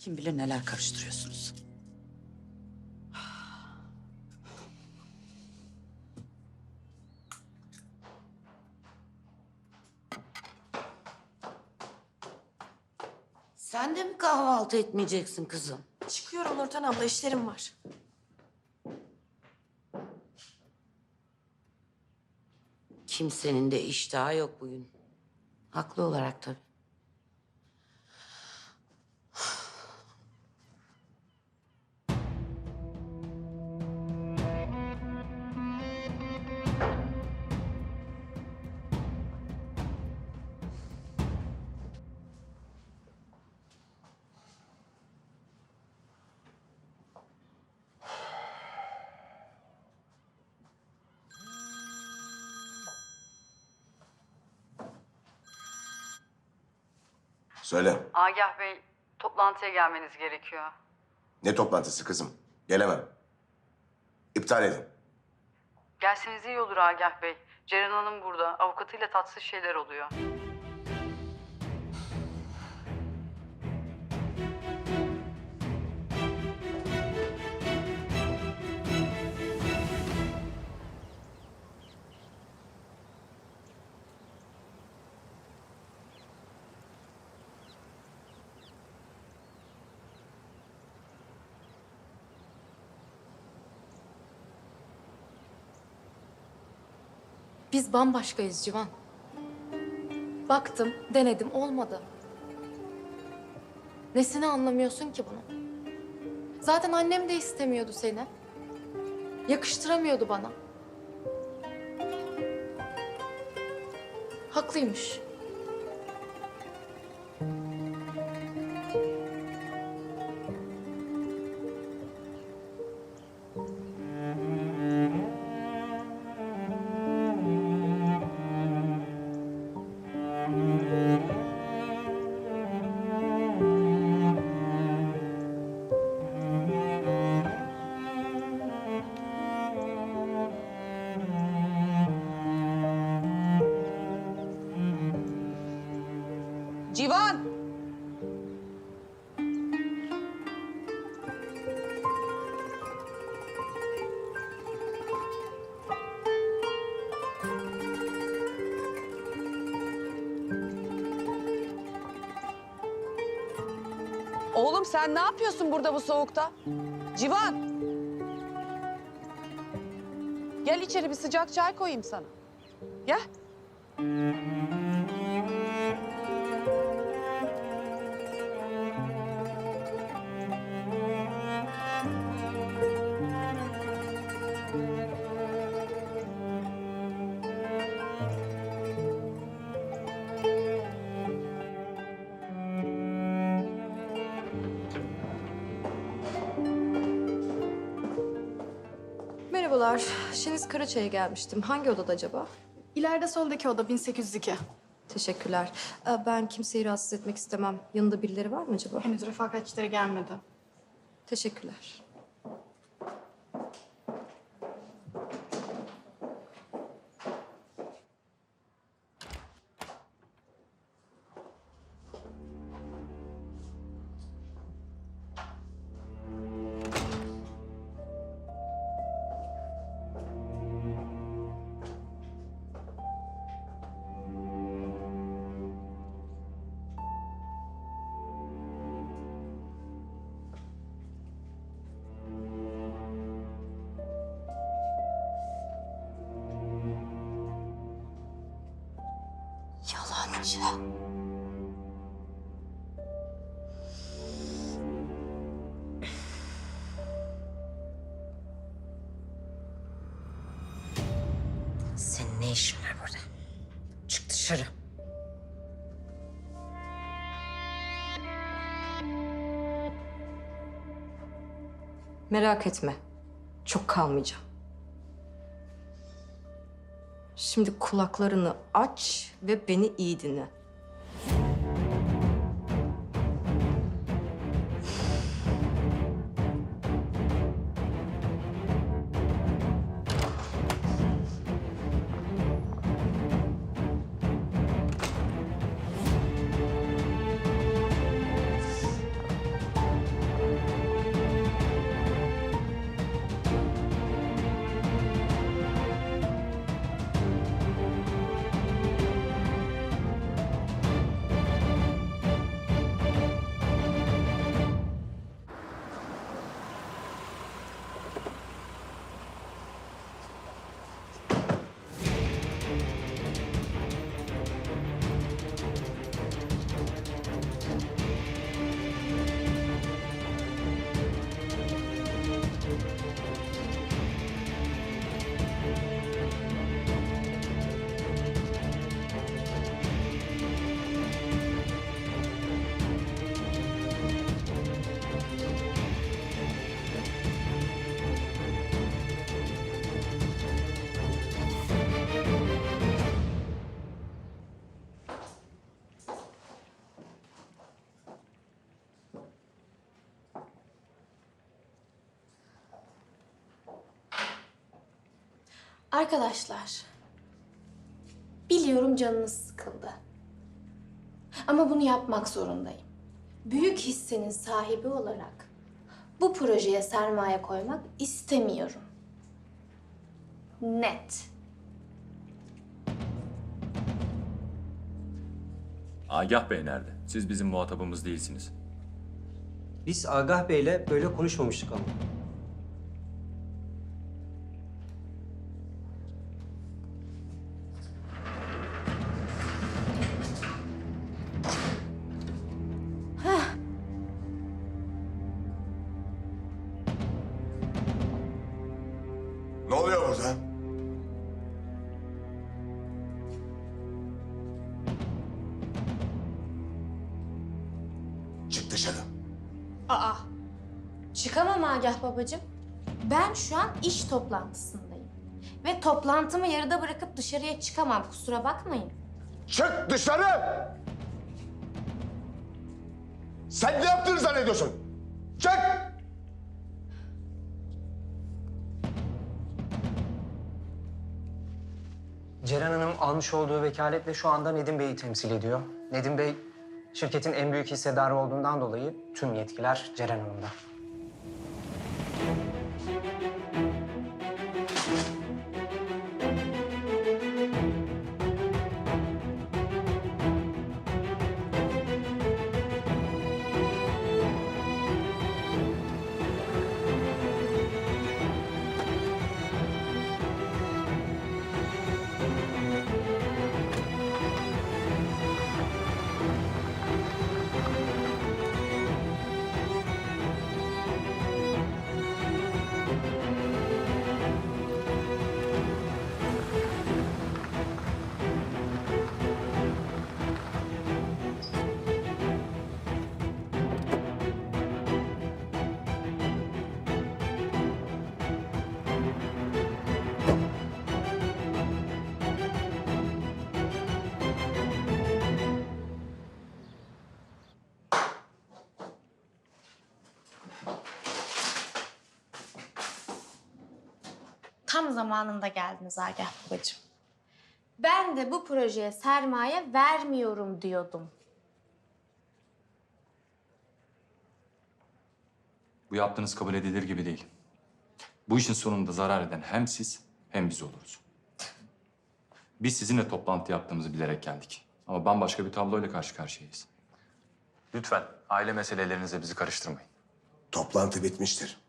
Kim bilir neler karıştırıyorsunuz. Sen de mi kahvaltı etmeyeceksin kızım? Çıkıyorum Nurten abla işlerim var. Kimsenin de iştahı yok bugün. Haklı olarak tabii. Söyle. Agah Bey, toplantıya gelmeniz gerekiyor. Ne toplantısı kızım? Gelemem. İptal edin. Gelseniz iyi olur Agah Bey. Ceren Hanım burada. Avukatıyla tatsız şeyler oluyor. Biz bambaşkayız Civan. Baktım, denedim, olmadı. Nesini anlamıyorsun ki bunu? Zaten annem de istemiyordu seni. Yakıştıramıyordu bana. Haklıymış. Civan! Oğlum sen ne yapıyorsun burada bu soğukta? Civan! Gel içeri bir sıcak çay koyayım sana. Gel. Merhabalar, Şeniz Karaçay'a gelmiştim. Hangi odada acaba? İleride soldaki oda 1802. Teşekkürler. Ee, Ben kimseyi rahatsız etmek istemem. Yanında birileri var mı acaba? Henüz refakatçileri gelmedi. Teşekkürler. Yalancı. Senin ne işin var burada? Çık dışarı. Merak etme. Çok kalmayacağım. Şimdi kulaklarını aç ve beni iyi dinle. Arkadaşlar, biliyorum canınız sıkıldı. Ama bunu yapmak zorundayım. Büyük hissenin sahibi olarak bu projeye sermaye koymak istemiyorum. Net. Agah Bey nerede? Siz bizim muhatabımız değilsiniz. Biz Agah Bey'le böyle konuşmamıştık ama. Aa, çıkamam Agah babacığım. Ben şu an iş toplantısındayım. Ve toplantımı yarıda bırakıp dışarıya çıkamam, kusura bakmayın. Çık dışarı! Sen ne yaptığını zannediyorsun? Çık! Ceren Hanım almış olduğu vekaletle şu anda Nedim Bey'i temsil ediyor. Nedim Bey şirketin en büyük hissedarı olduğundan dolayı tüm yetkiler Ceren Hanım'da. Tam zamanında geldiniz Agah babacığım. Ben de bu projeye sermaye vermiyorum diyordum. Bu yaptığınız kabul edilir gibi değil. Bu işin sonunda zarar eden hem siz hem biz oluruz. Biz sizinle toplantı yaptığımızı bilerek geldik. Ama bambaşka bir tabloyla karşı karşıyayız. Lütfen aile meselelerinize bizi karıştırmayın. Toplantı bitmiştir.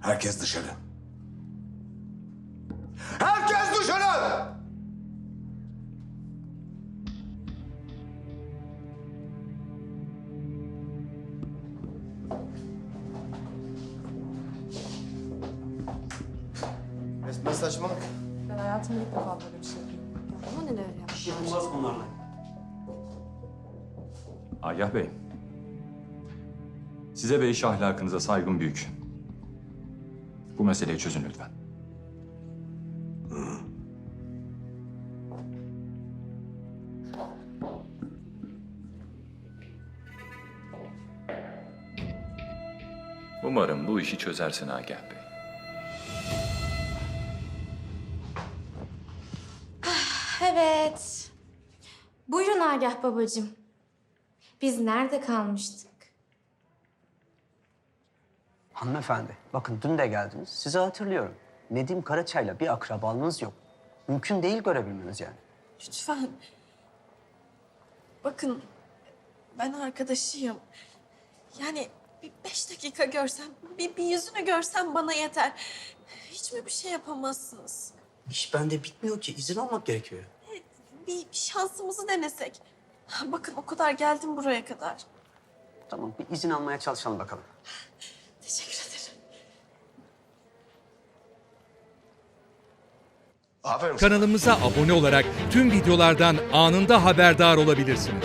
Herkes dışarı. Herkes dışarı! Ben hayatımda ilk defa böyle bir şey Ama neler yaptım? İşi bulmaz bunlarla. Agah Bey, size ve iş ahlakınıza saygım büyük. Bu meseleyi çözün lütfen. Umarım bu işi çözersin Agah Bey. Evet. Buyurun Agah babacığım. Biz nerede kalmıştık? Hanımefendi, bakın dün de geldiniz. Sizi hatırlıyorum. Nedim Karaçay'la bir akrabalığınız yok. Mümkün değil görebilmeniz yani. Lütfen. Bakın ben arkadaşıyım. Yani bir beş dakika görsem, bir, bir yüzünü görsem bana yeter. Hiç mi bir şey yapamazsınız? İş bende bitmiyor ki. izin almak gerekiyor. Bir, bir şansımızı denesek. Bakın o kadar geldim buraya kadar. Tamam, bir izin almaya çalışalım bakalım. Teşekkür ederim. Aferin. Kanalımıza abone olarak tüm videolardan anında haberdar olabilirsiniz.